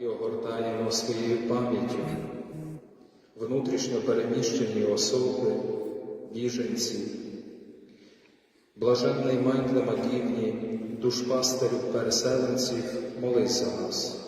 і огортаємо своєю пам'яттю внутрішньо переміщені особи, біженці, блаженний Майкле Маківні, душпастерів переселенців, молись за нас.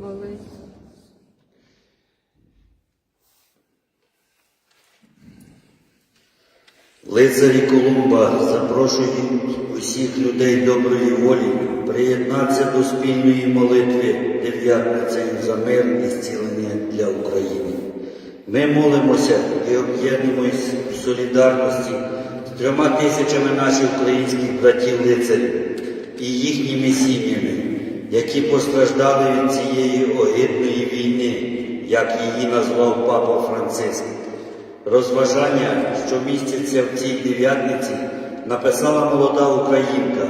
Молись. Лицарі Колумба запрошують усіх людей доброї волі приєднатися до спільної молитви дев'ятницею за мир і зцілення для України. Ми молимося і об'єднуємось в солідарності з трьома тисячами наших українських братів лицарів і їхніми сім'ями, які постраждали від цієї огидної війни, як її назвав Папа Франциск. Розважання, що містяться в цій дев'ятниці, написала молода українка,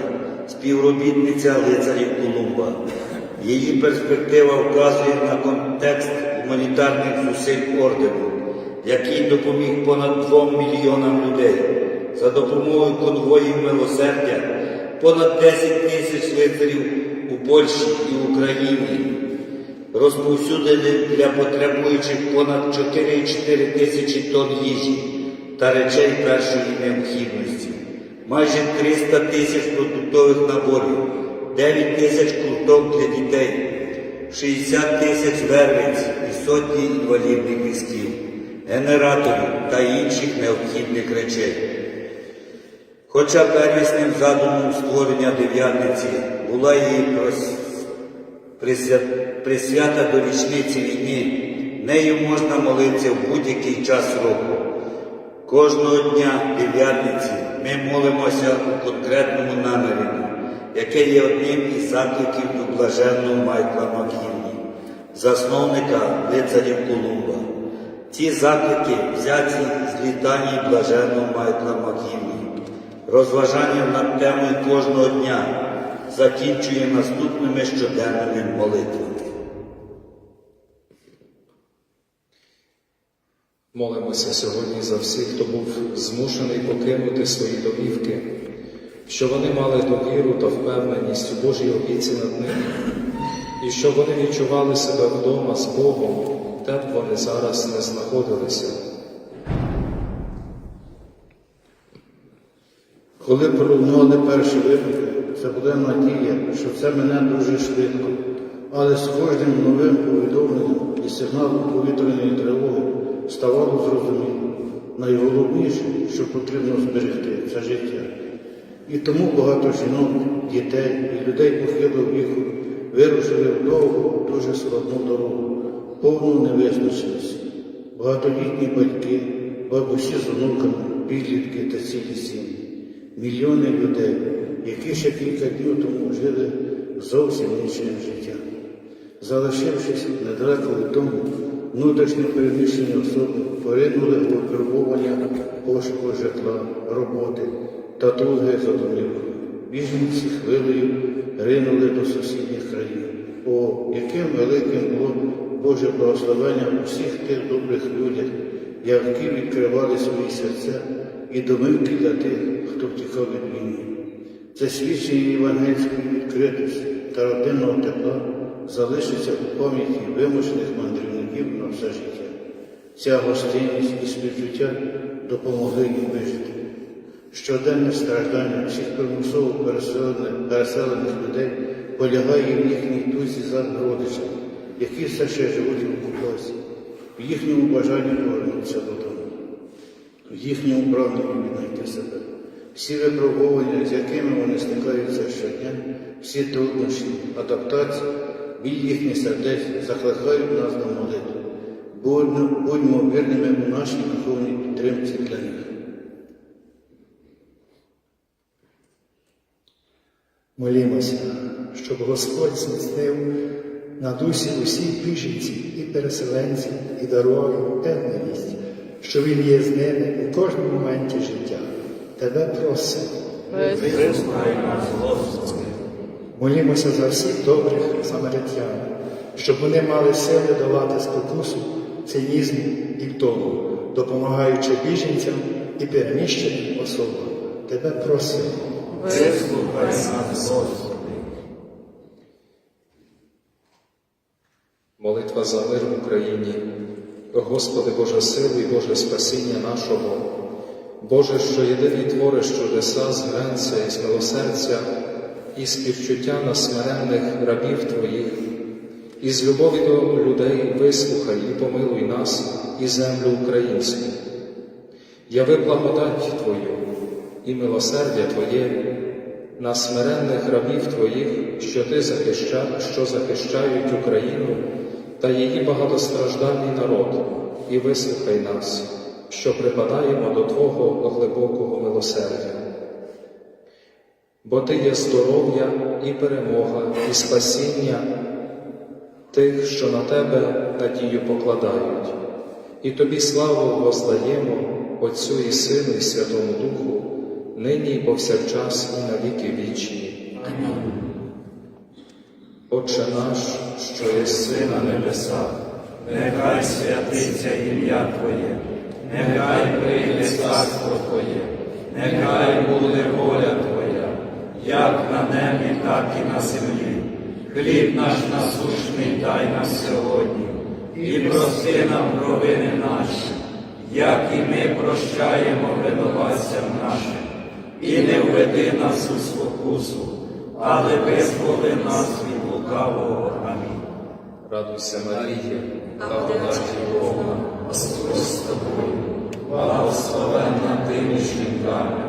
співробітниця лицарів Колумба. Її перспектива вказує на контекст гуманітарних зусиль ордену, який допоміг понад двом мільйонам людей. За допомогою конвоїв милосердя понад 10 тисяч лицарів у Польщі і Україні розповсюдили для потребуючих понад 4,4 тисячі тонн їжі та речей першої необхідності, майже 300 тисяч продуктових наборів, 9 тисяч курток для дітей, 60 тисяч вервиць і сотні інвалідних візків, генераторів та інших необхідних речей. Хоча первісним задумом створення дев'ятниці була її прос- присвя- присвята до річниці війни, нею можна молитися в будь-який час року. Кожного дня дев'ятниці ми молимося у конкретному намірі, яке є одним із закликів до блаженного Майкла Макгівні, засновника лицарів Колумба. Ці заклики взяті з літаній блаженного Майкла Макгівні. Розважання над темою кожного дня закінчує наступними щоденними молитвами. Молимося сьогодні за всіх, хто був змушений покинути свої домівки, що вони мали довіру та впевненість у Божій опіці над ними, і щоб вони відчували себе вдома з Богом, де б вони зараз не знаходилися. Коли пролунали перші вибухи, це була надія, що це мене дуже швидко. Але з кожним новим повідомленням і сигналом повітряної тривоги ставало зрозуміло. Найголовніше, що потрібно зберегти, це життя. І тому багато жінок, дітей і людей похилого віку вирушили в довгу, дуже складну дорогу, повну невизначеності. Багатолітні батьки, бабусі з онуками, підлітки та цілі сім'ї. Мільйони людей, які ще кілька днів тому жили зовсім іншим життям. Залишившись недалеко від дому, внутрішньо переміщені особи поринули в випробування пошуку житла, роботи та туги за. Біженці хвилею ринули до сусідніх країн. О, яким великим було Боже благословення усіх тих добрих людях, які відкривали свої серця і домівки для тих, хто втікав від війни. Це свідчення євангельської відкритості та родинного тепла залишиться у пам'яті вимушених мандрівників на все життя. Ця гостинність і співчуття допомогли їм вижити. Щоденне страждання всіх примусово переселених, людей полягає в їхній тузі за родичами, які все ще живуть в окупації, в їхньому бажанні повернутися додому в їхньому прагненні віднайти себе. Всі випробування, з якими вони стикаються щодня, всі труднощі, адаптації, біль їхніх сердець закликають нас до молитви. Будьмо, будьмо вірними у нашій духовній підтримці для них. Молімося, щоб Господь зміцнив на дусі усіх біженців і переселенців і дарував впевненість, що Він є з ними у кожному моменті життя. Тебе просимо. Молімося за всіх добрих самаритян, щоб вони мали сили долати спокусу, цинізм і втому, допомагаючи біженцям і переміщеним особам. Тебе просимо. та за мир в Україні. Господи Боже сили і Боже спасіння нашого, Боже, що єдиний твориш чудеса з гренця і з милосердя, і співчуття на смиренних рабів Твоїх, і з любові до людей вислухай і помилуй нас і землю українську. Яви благодать Твою і милосердя Твоє на смиренних рабів Твоїх, що Ти захища, що захищають Україну та її багатостраждальний народ, і вислухай нас, що припадаємо до Твого глибокого милосердя. Бо Ти є здоров'я і перемога, і спасіння тих, що на Тебе надію покладають, і Тобі славу воздаємо Отцю і Сину, і Святому Духу, нині і повсякчас, і на віки вічні. Отче наш, що єси на небесах, Нехай святиться ім'я Твоє, нехай прийде царство Твоє, нехай буде воля Твоя, як на небі, так і на землі. Хліб наш насущний дай нам сьогодні, і прости нам провини наші, як і ми прощаємо винуватцям нашим, і не введи нас у спокусу, але визволи нас від лукавого. Амінь. радуйся, Марія, благодаті Бога, Господь з тобою, благословенна ти між жінками,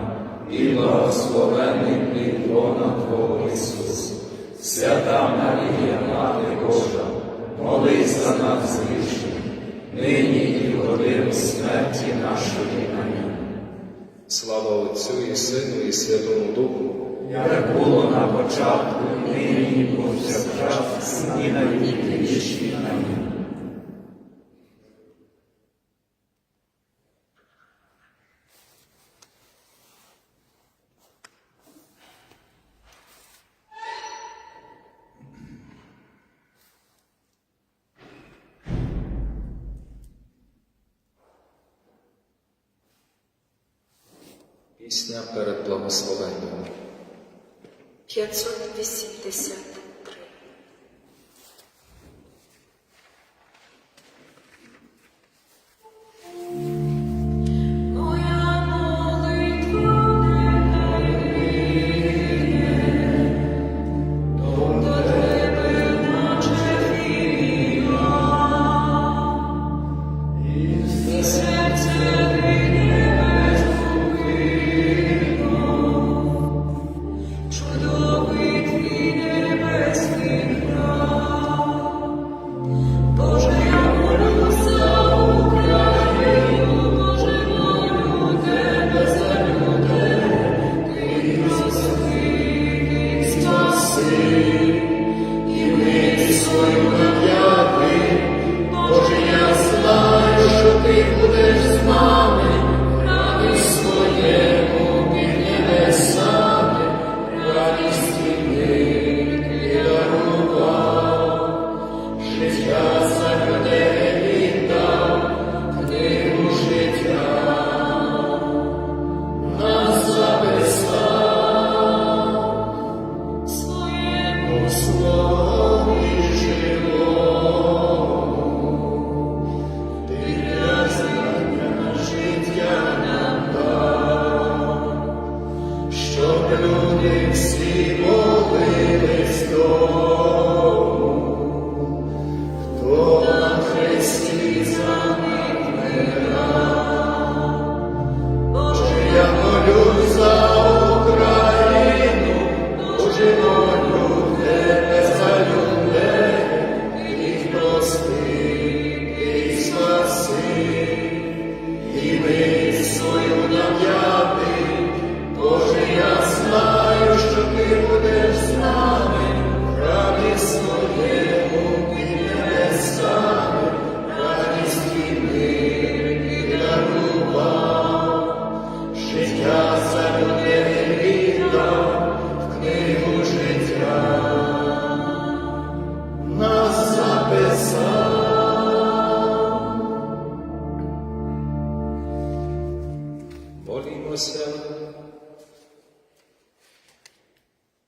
і благословенний плід лона Твого Ісус. Свята Марія, Мати Божа, молись за нас грішних, нині і в годину смерті нашої. Амінь. слава Отцю і Сину, і Святому Духу, Як було на початку, нині і повсякчас, і на віки вічні. Амінь. Пісня перед благословенням. 583. 生命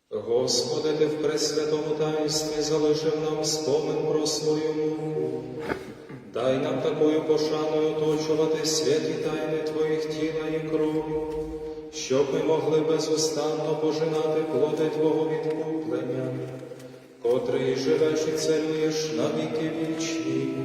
Господи, Ти в Пресвятому таїнстві залишив нам спомин про свою муку. Дай нам такою пошаною оточувати святі тайни Твоїх тіла і крові, щоб ми могли безустанно пожинати плоди Твого відкуплення, котрий живеш і царюєш на віки вічні.